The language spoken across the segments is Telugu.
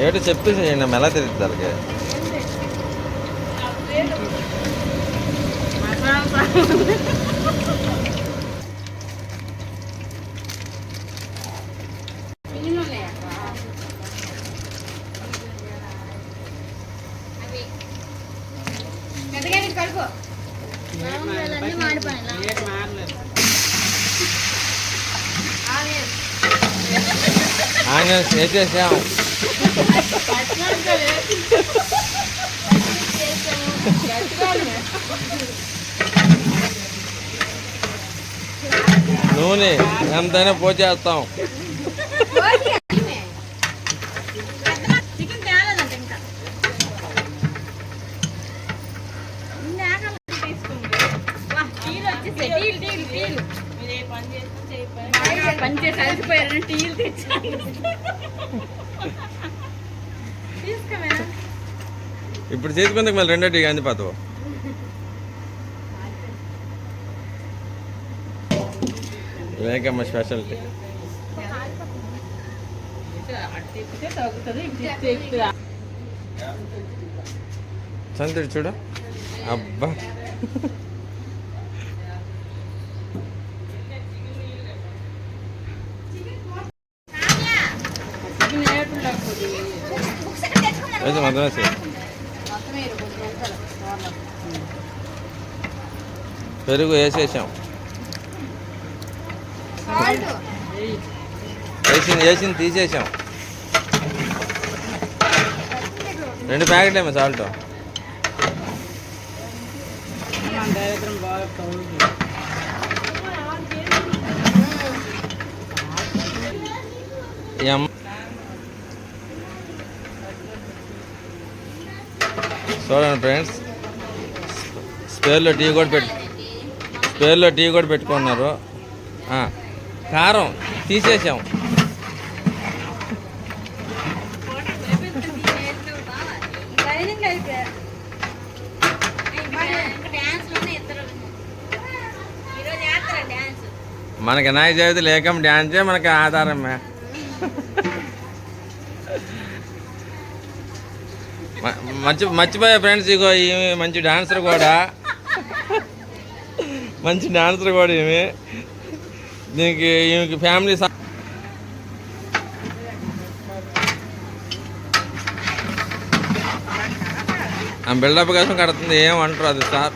ఏడు చెప్పేసి నేను ఎలా తెలియదు దానికి ఆనియన్స్ వేసేసాం నూనె ఎంతైనా పోచేస్తాం పని చేసి అలసిపోయారని టీలు తెచ్చాను. ఇప్పుడు చేసుకుందుకు మళ్ళీ రెండో టీ అందిపోతావు లేకమ్మ స్పెషాలిటీ. చంద్రుడు చూడు. అబ్బా. అయితే వేసి పెరుగు వేసేసాం. వేసింది వేసింది తీసేసాం. రెండు ప్యాకెట్ ఏమో సాల్ట్ చూడండి ఫ్రెండ్స్. స్పేర్లో టీ కూడా పెట్టు స్పేర్లో టీ కూడా పెట్టుకున్నారు. కారం తీసేసాం. మనకి నాయ చవితి లేకం డ్యాన్సే మనకి ఆధారమే. మర్చి మర్చిపోయా ఫ్రెండ్స్ ఇగో ఈ మంచి డాన్సర్ కూడా మంచి డాన్సర్ కూడా ఈమె. దీనికి ఈమెకి ఫ్యామిలీ సా- ఆ బిల్డప్ కోసం కడుతుంది ఏం అది సార్?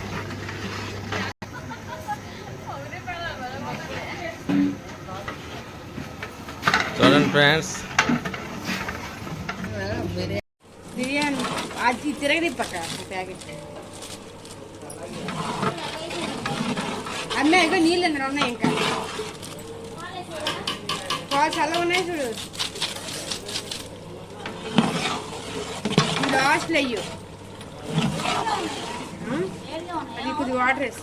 చూడండి ఫ్రెండ్స్ బిర్యానీ. అది తిరగదిప్పక ప్యాకెట్. అమ్మాయి ఇగో నీళ్ళు అందరూ ఉన్నాయి ఇంకా. చల్ల ఉన్నాయి చూడు. లాస్ట్లో అయ్యో. అది కొద్ది వాటర్ వేసి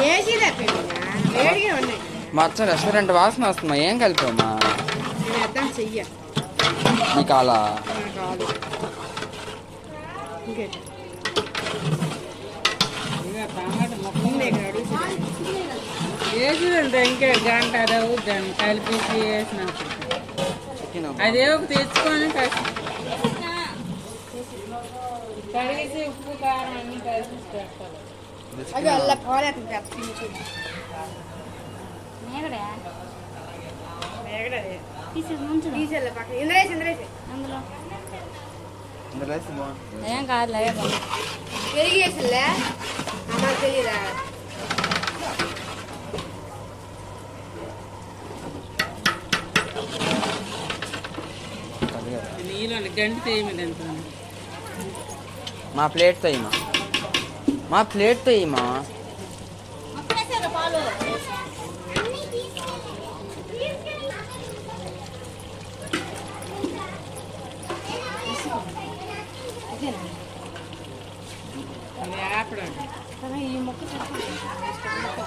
వేసి వేడిగా ఉన్నాయి. మచ్చ రెస్టారెంట్ వాసన వస్తుందా? ఏం కలిపామా నేను అర్థం చెయ్య నీకు అలా నాకు కాదు ఇంకేంటి ఉంది ఇక్కడ అడుగుతున్నా. వేసిందంటే ఇంకే గంట అది అవుద్దని కలిపేసి వేసిన. చికెన్ అదే ఒక తెచ్చుకొని కసి కడిగేసి ఉప్పు కారం అన్ని కలిసి పెట్టాలి. అది అలా పాలేస్తుంది పెద్ద చూడు. మేగడదే తీసేయాలి పక్కన ఇంద్రేసి ఇంద్రేసి ఏం కాదులే పెరిగేసిలే అమ్మ తెలియదా గంట ఎంత మా ప్లేట్తో ఇమ్మా మా ప్లేట్తో ఇమ్మా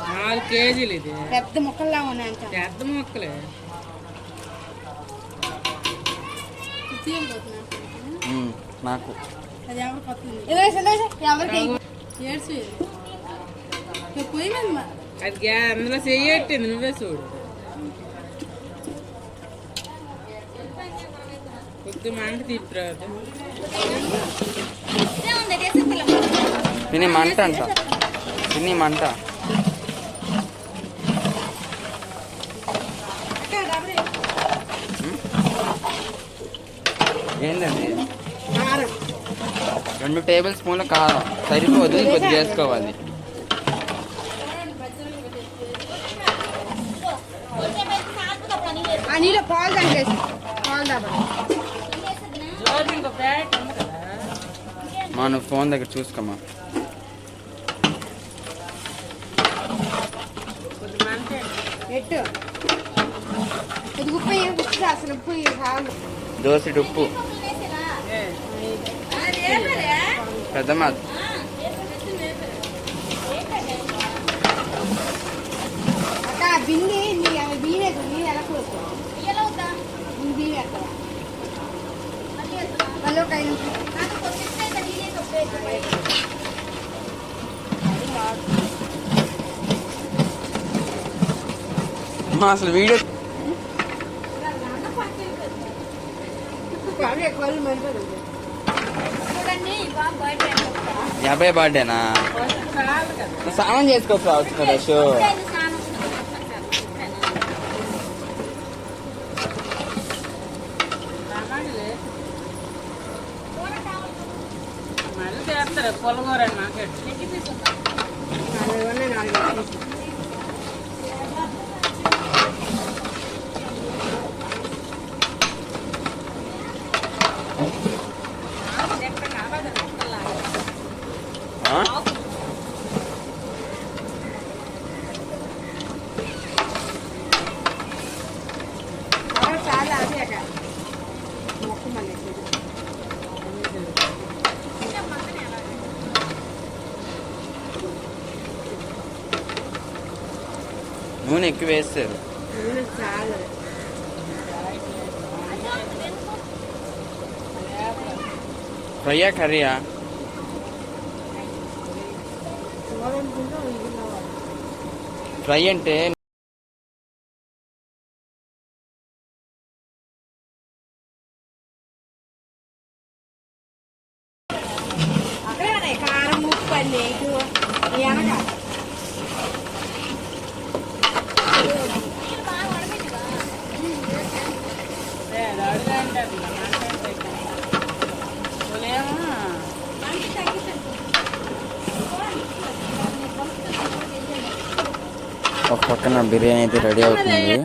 నాలుగు కేజీలు ఇది. పెద్ద ముక్కల్లా ఉన్నాయి పెద్ద మొక్కలే ఉమ్, నాకు అది ఎవరు కొత్తుంది ఇంద్రేసి ఇంద్రేసి ఎవరికి ఏడ్చి పోయి మీద అది గ్యా అందులో చెయ్యట్టింది నువ్వే చూడు. కొద్ది మంట తిని మంట అంట. తిని మంట. రెండు టేబుల్ స్పూన్ల కారం. సరిపోదు కొద్ది చేసుకోవాలి. ఆ నీళ్ళు పాలు తాగేసి పాలు మా నువ్వు ఫోన్ దగ్గర చూసుకోమా? ఉప్పు దోశ ఉప్పు పెద్దమ్మ అక్క ఆ బిన్ని నీ అవి బియ్యం నీ ఎలా కూర్చో నీ బియ్యం ఎక్కడ మళ్ళీ ఒక ఐదు నిమిషాలు. మా అసలు వీడియో అవే కళ్ళు మంటలు యాభై బర్త్డేనా? స్నానం చేసుకోవచ్చు రావచ్చు కదా షో పొలగూర మార్కెట్ నాలుగు ఉన్నాయి నాలుగు వేసి. ఆ? అవే చాలు అదే అక్క మొక్క మళ్ళీ నూనె ఎక్కువ వేస్తారు నూనె ఫ్రైయా కర్రీయా ఫ్రై అంటే కారం ఉప్పు అన్నీ ఈ అనక అడుగు అంటారు పోలేమో ఒక పక్కన బిర్యానీ అయితే రెడీ అవుతుంది.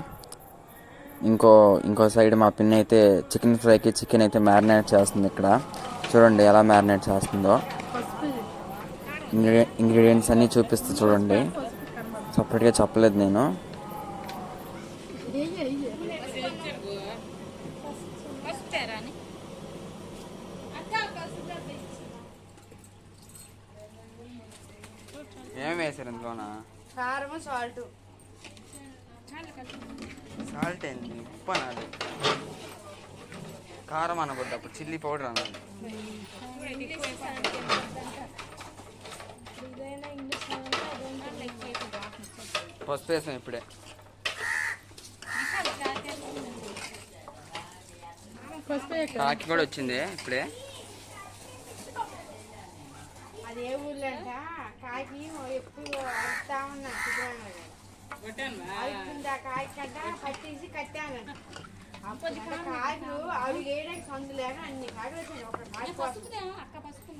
ఇంకో ఇంకో సైడ్ మా పిన్ అయితే చికెన్ ఫ్రైకి చికెన్ అయితే మ్యారినేట్ చేస్తుంది ఇక్కడ. చూడండి ఎలా మ్యారినేట్ చేస్తుందో. ఇంగ్రీడియ ఇంగ్రీడియంట్స్ అన్నీ చూపిస్తూ చూడండి. సపరేట్గా చెప్పలేదు నేను ఏం వేసారు ఇందులోనా కారము సాల్ట్ సాల్ట్ ఏంది ఉప్పు అనాలి కారం అనకూడదు అప్పుడు చిల్లీ పౌడర్ అనాలి పసుపు వేసాం ఇప్పుడే. కాకి కూడా వచ్చింది ఇప్పుడే. అది ఏ అంట కాకి ఎప్పుడు వస్తా ఉన్నా చిత్రాంగ కాకి పట్టేసి కట్టాను. అవి వేయడానికి సందు లేక అన్ని అక్క పసుపు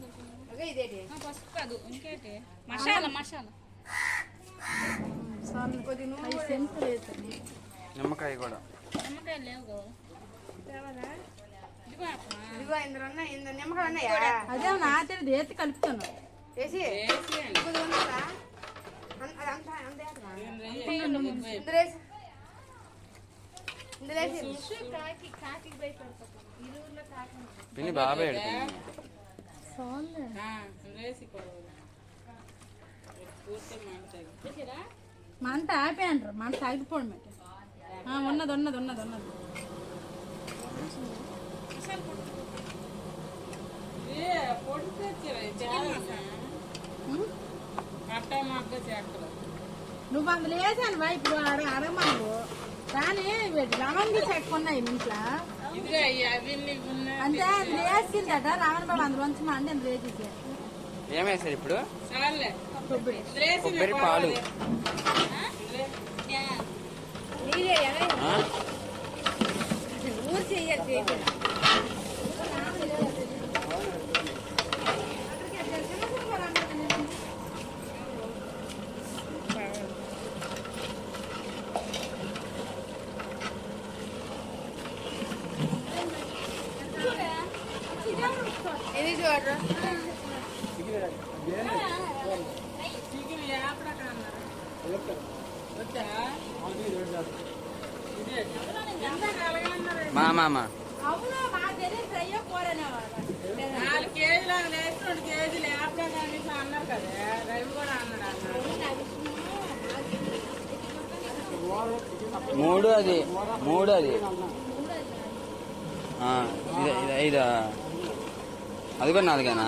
ఇదేంటి? పసుపు కాదు ఇంకేంటి? మసాలా నిమ్మకాయ కూడా. లేవు అదే నా తెలియదు ఏతి కలుపుతాను. అంతే వేస్తావా? ఇందులో వేసి ఇందులో వేసి పిన్ని పూర్తి మంట మంట ఆపేయండ్రు మంట ఆగిపోవడం ఉన్నది ఉన్నది ఉన్నది ఉన్నది. చెక్కలు నువ్వు అందులో వేసాను వా ఇప్పుడు అర అరమాలు కానీ వీటి లవంగి చెక్క ఉన్నాయి. ఇంట్లో. అంటే అది వేసిందట రావణ బాబు అందులోంచి మా అంటే అందులో వేసేసారు ఏమేసారు ఇప్పుడు? కొబ్బరి. పాలు. ఊరు చెయ్యాలి చేయాలి ఇది చూడరా చికెన్ యాప్రక అన్నారు. వద్దా? ఇదే. ఎంత కలగన్నారు? మా మామ అవును మా తెలియదు ఫ్రై కూరనేవాడు నాలుగు కేజీలు అని వేసి రెండు కేజీలు యాప్రక అనేసి అన్నారు కదా రవి కూడా అన్నాడు అన్నాడు మూడు అది మూడు అది ఆ, ఇది ఇది ఐదా అది కూడా నాలుగేనా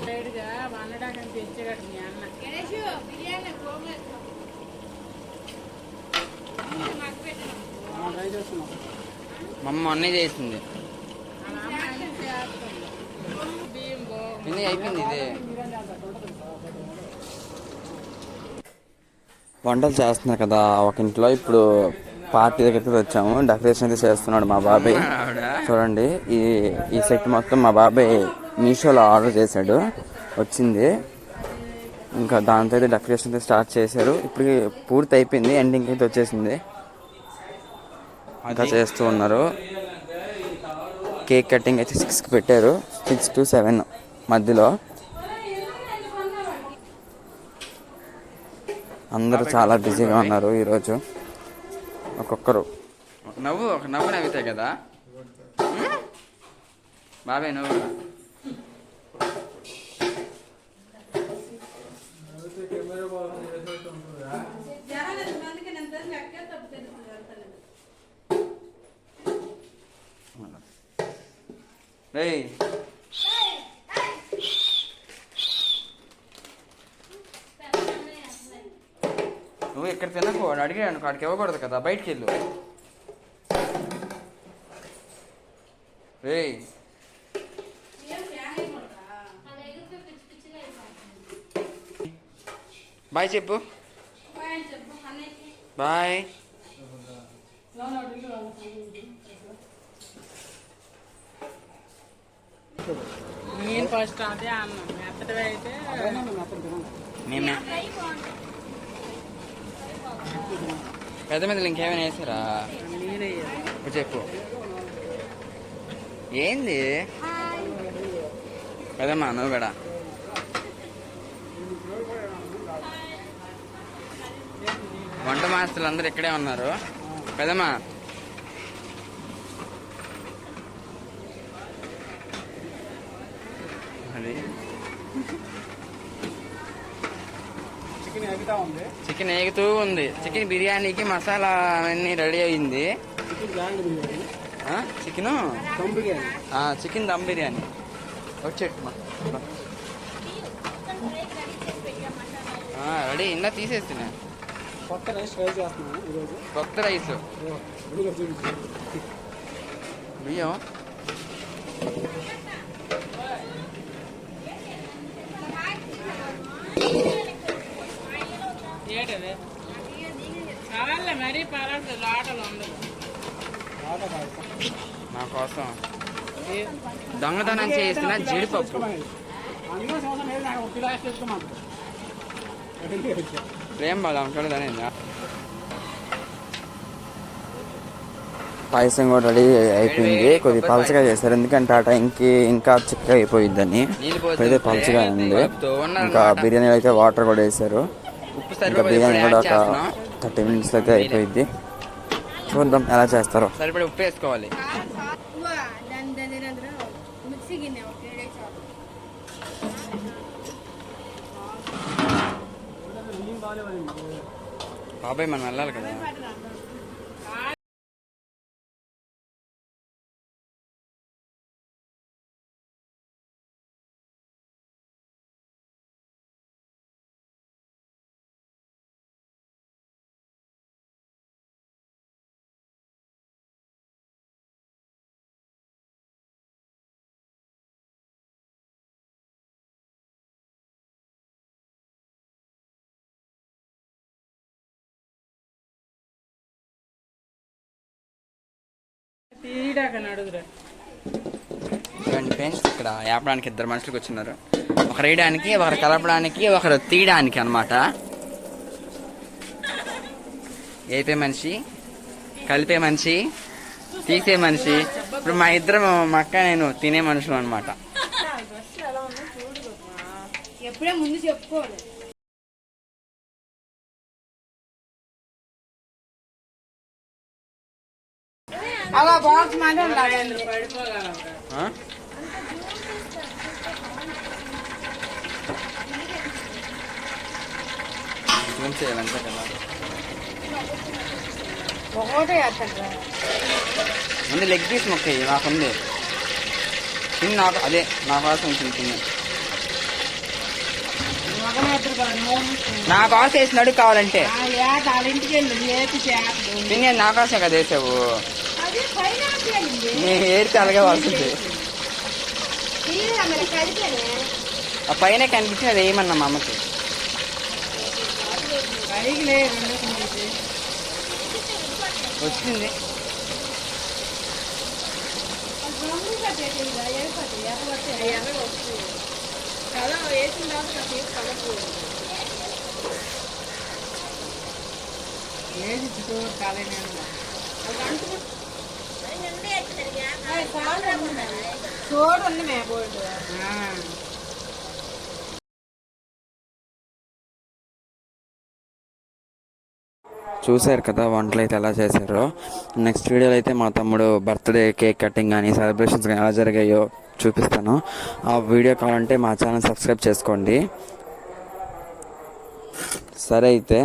సైడ్గా వండడానికి తెచ్చాడు మీ అన్న గణేష్ బిర్యానీ గోంగూర మాకు పెట్టు మా అమ్మ అన్నీ చేసింది. అయిపోయింది ఇదే. వంటలు చేస్తున్నారు కదా ఒక ఇంట్లో ఇప్పుడు పార్టీ దగ్గరికి వచ్చాము. డెకరేషన్ అయితే చేస్తున్నాడు మా బాబాయ్. చూడండి ఈ ఈ సెట్ మొత్తం మా బాబాయ్ మీషోలో ఆర్డర్ చేశాడు. వచ్చింది. ఇంకా దాంతో అయితే డెకరేషన్ అయితే స్టార్ట్ చేశారు. ఇప్పుడు పూర్తి అయిపోయింది ఎండింగ్ అయితే వచ్చేసింది. ఇంకా చేస్తూ ఉన్నారు. కేక్ కటింగ్ అయితే సిక్స్కి పెట్టారు. సిక్స్ టు సెవెన్ మధ్యలో. అందరూ చాలా బిజీగా ఉన్నారు ఈరోజు. ఒక్కొక్కరు. నవ్వు ఒక నవ్వు నవ్వుతాయి కదా? బాబాయ్ నవ్వు. రేయ్ నువ్వు ఇక్కడ తినకు? అడిగాడు వాడికి ఇవ్వకూడదు కదా బయటికి వెళ్ళు. రేయ్ బాయ్ చెప్పు. బాయ్. ఫస్ట్ అదే అన్నాం మెత్తడి అయితే పెద్ద మీద ఇంకేమైనా వేసారా? ఇప్పుడు చెప్పు. ఏంది? కదమ్మా నువ్వు కూడా. వంట మాస్టర్లు అందరు ఇక్కడే ఉన్నారు. కదమ్మా చికెన్ ఏగుతూ ఉంది. చికెన్ బిర్యానీకి మసాలా అవన్నీ రెడీ అయింది. Chicken chicken? దమ్ బిర్యానీ. వచ్చేట్టు రెడీ. ఇందా తీసేస్తున్నా. కొత్త రైస్ ట్రై చేస్తున్నాను ఈరోజు. కొత్త రైస్. బియ్యం. మరీ పర్వాలేదు ఉండదు నా కోసం. దొంగతనం చేసిన జీడిపప్పు. ప్రేమ బలం చూడదని పాయసం కూడా రెడీ అయిపోయింది. కొద్దిగా పలచగా చేశారు. ఎందుకంటే ఆ టైంకి ఇంకా చిక్కగా అయిపోయిద్దని. అయితే పలచగా ఉంది. ఇంకా బిర్యానీ అయితే వాటర్ కూడా వేశారు. ఇంకా బిర్యానీ కూడా ఒక థర్టీ మినిట్స్ దగ్గర అయిపోయింది చూద్దాం ఎలా చేస్తారో. సరిపడి ఉప్పు వేసుకోవాలి బాబాయ్ మనం వెళ్ళాలి కదా. చూడండి ఫ్రెండ్స్ ఇక్కడ వేపడానికి ఇద్దరు మనుషులు వచ్చినారు. ఒకరు వేయడానికి ఒకరు కలపడానికి ఒకరు తీయడానికి అనమాట వేపే మనిషి కలిపే మనిషి తీసే మనిషి. ఇప్పుడు మా ఇద్దరం మా అక్క నేను తినే మనుషులు అనమాట ఎప్పుడే ముందు చెప్పుకోవాలి. అలా బాక్స్ చేయాలంటే కదా? ఒకటే ముందు లెగ్ పీస్ మొక్క నాకుంది తిని నాకు అదే నా కోసం తిని తిని మగ మాత్రం కాదు నోము నా కోసం వేసిన అడుగు కావాలంటే తిని నా కోసమే కదా వేసావు. నేను ఏడితే అలాగే వస్తుంది ఆ పైన కనిపించిన అది వేయమన్నా మా అమ్మకి. వచ్చింది. కదా వేసిన తర్వాత మే బోర్డు చూశారు కదా వంటలు అయితే ఎలా చేశారో. నెక్స్ట్ వీడియోలో అయితే మా తమ్ముడు బర్త్డే కేక్ కటింగ్ కానీ సెలబ్రేషన్స్ కానీ ఎలా జరిగాయో చూపిస్తాను. ఆ వీడియో కావాలంటే మా ఛానల్ సబ్స్క్రైబ్ చేసుకోండి. సరే అయితే.